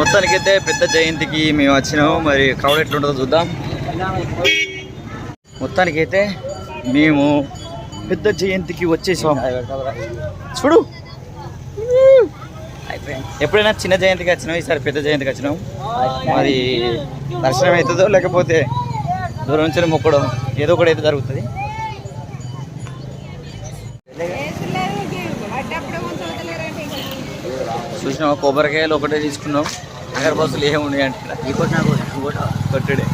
మొత్తానికైతే పెద్ద జయంతికి మేము వచ్చినాము. మరి క్రౌడ్ ఎట్లుంటుందో చూద్దాం. మొత్తానికైతే మేము పెద్ద జయంతికి వచ్చేసాం. చూడు. ఎప్పుడైనా చిన్న జయంతికి వచ్చినాం ఈసారి పెద్ద జయంతికి వచ్చినాం. మరి దర్శనం అవుతుందో లేకపోతే దూరం నుంచి మొక్కడం ఏదో ఒకటి అయితే జరుగుతుంది. చూసినాం కొబ్బరికాయలు ఒకటే తీసుకున్నాం. అగర్ బస్సులు ఏమి ఉన్నాయి అంటే కొట్టుడే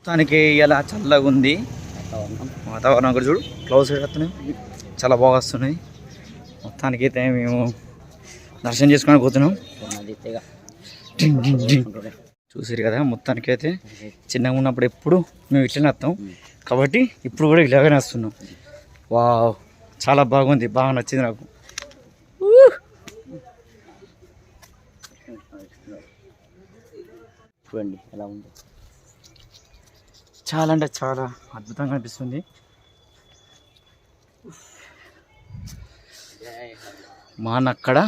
మొత్తానికి ఇలా చల్లగా ఉంది. వాతావరణం కూడా చూడు క్లౌడ్స్ వస్తున్నాయి చాలా బాగా వస్తున్నాయి. మొత్తానికి అయితే మేము దర్శనం చేసుకొని పోతున్నాం. చూసిరు కదా మొత్తానికి అయితే చిన్నగా ఉన్నప్పుడు ఎప్పుడు మేము ఇట్లనే వస్తాం. కాబట్టి ఇప్పుడు కూడా ఇలాగనే వస్తున్నాం. వావ్ చాలా బాగుంది. బాగా నచ్చింది నాకు. చూడండి ఎలా ఉంది. చాలా అంటే చాలా అద్భుతంగా అనిపిస్తుంది. మా అన్న అక్కడ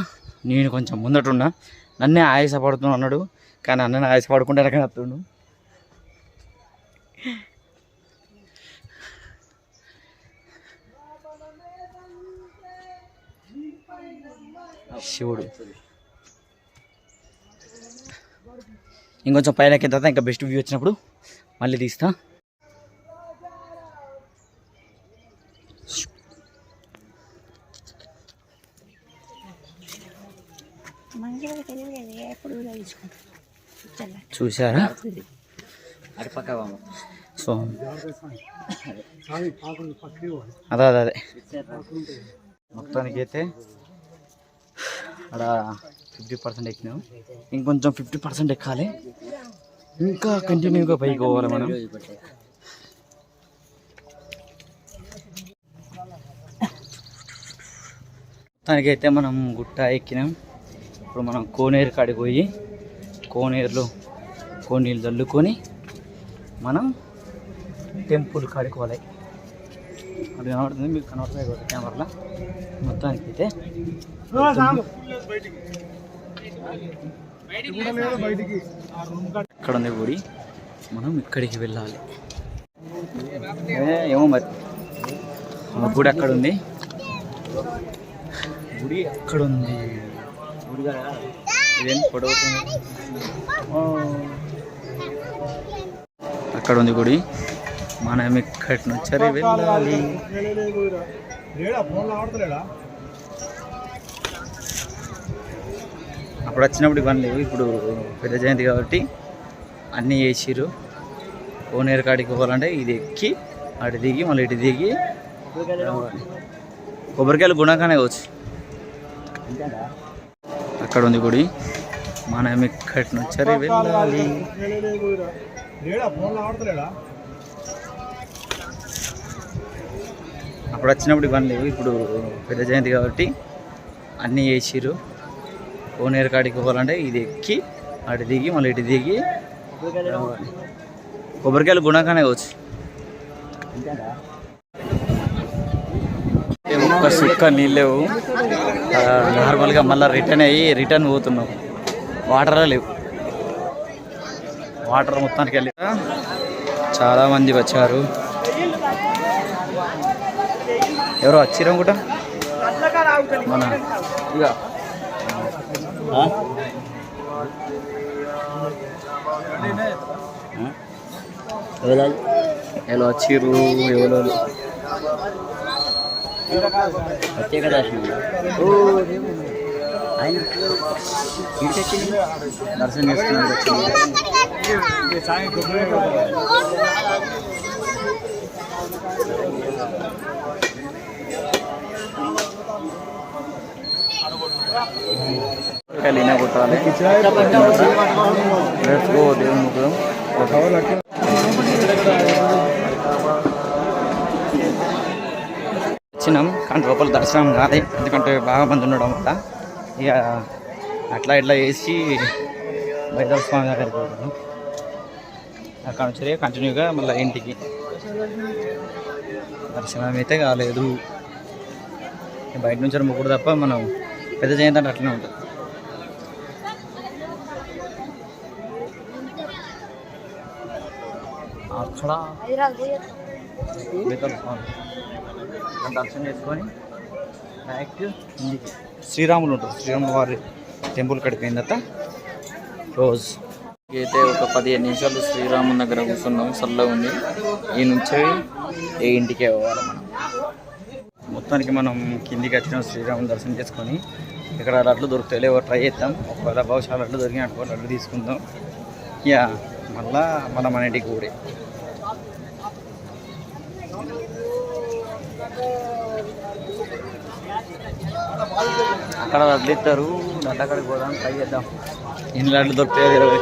నేను కొంచెం ముందటున్నా నన్నే ఆయాసపడుతున్నా అన్నాడు కానీ అన్నని ఆయాస పడుకుంటే ఎక్కడ శివుడు. ఇంకొంచెం పైన ఎక్కిన తర్వాత ఇంకా బెస్ట్ వ్యూ వచ్చినప్పుడు మళ్ళీ తీస్తా. చూసారా. సో అదే అదే అదే. మొత్తానికి అయితే అక్కడ ఫిఫ్టీ పర్సెంట్ ఎక్కినాం. ఇంకొంచెం ఫిఫ్టీ పర్సెంట్ ఎక్కాలి. ఇంకా కంటిన్యూగా పైకి పోవాలి మనం. రోజు పట్టే. మొత్తానికి అయితే మనం గుట్ట ఎక్కినాం. ఇప్పుడు మనం కోనేరు కాడికి పోయి కోనేరులో కోనీళ్ళు చల్లుకొని మనం టెంపుల్ కాడికి పోవాలి. అది కనబడుతుంది? మీకు కనబడుతుంది కెమెరాలో? మొత్తానికి అయితే ఇక్కడ ఉంది గుడి. మనం ఇక్కడికి వెళ్ళాలి. ఏ, ఏమో మరి. గుడి అక్కడ ఉంది గుడి అక్కడ ఉంది గుడి కదా ఇదేం పొడవుతుంది? అక్కడ ఉంది గుడి. మనం ఇక్కడి నుంచి వెళ్ళాలి. అప్పుడు వచ్చినప్పుడు ఇవన్నీ లేవు. ఇప్పుడు పెద్ద జయంతి కాబట్టి అన్నీ వేసిర్రు కోనేరు కాడికి పోవాలంటే ఇది ఎక్కి అటు దిగి మళ్ళీ ఇటు దిగి కొబ్బరికాయలు గుణకానే కావచ్చు. అక్కడ ఉంది గుడి. మనం ఇక్కడి నుంచి వెళ్ళాలి. అప్పుడు వచ్చినప్పుడు ఇవన్నీ లేవు. ఇప్పుడు పెద్ద జయంతి కాబట్టి అన్నీ వేసిర్రు కోనేరు కాడికి పోవాలంటే ఇది ఎక్కి అటు దిగి మళ్ళీ ఇటు దిగి కొబ్బరికాయలు గుణకానే కావచ్చు. ఒక్క సుక్క నీళ్ళు లేవు నార్మల్గా మళ్ళీ రిటర్న్ అయ్యి రిటర్న్ పోతున్నాం. వాటర్ లేవు. వాటర్ మొత్తానికి వెళ్ళి చాలామంది వచ్చారు. ఎవరో వచ్చిరం కూడా మన ఇక ఆ? ఎవరు? ఎవరో వచ్చిర్రు ఎవరో ప్రత్యేక లెట్స్ గో దేవుని వచ్చినాం. కానీ లోపల దర్శనం కాదు ఎందుకంటే బాగా మంది ఉండడం వల్ల. ఇక అట్లా ఇట్లా వేసి బయట స్వామి దగ్గరికి పోతాను అక్కడ నుంచి కంటిన్యూగా మళ్ళీ ఇంటికి. దర్శనం అయితే కాలేదు. బయట నుంచి ముగ్గురు తప్ప మనం పెద్ద జయంతి అంటే అట్లనే ఉంటుంది. అక్కడ దర్శనం చేసుకొని డైరెక్ట్ శ్రీరాములు ఉంటుంది శ్రీరాములు వారి టెంపుల్ తర్వాత రోజు. అయితే ఒక పదిహేను నిమిషాలు శ్రీరాముని దగ్గర కూర్చున్నాం. చల్లగా ఉంది. ఈ నుంచి ఏ ఇంటికే పోవాలి మనం. మొత్తానికి మనం కిందికి వచ్చినాం. శ్రీరాముని దర్శనం చేసుకొని ఇక్కడ లడ్లు దొరుకుతాయి. లేవో ట్రై చేద్దాం. ఒకవేళ బహుశా లడ్లు దొరికిన అనుకో లడ్లు తీసుకుందాం. ఇక మళ్ళా మళ్ళీ మన ఇంటికి కూడా అక్కడ వదిలిస్తారు ఇస్తారు అక్కడికి పోదాం ట్రై చేద్దాం. ఎన్ని లడ్లు దొరుకుతాయో తెలియదు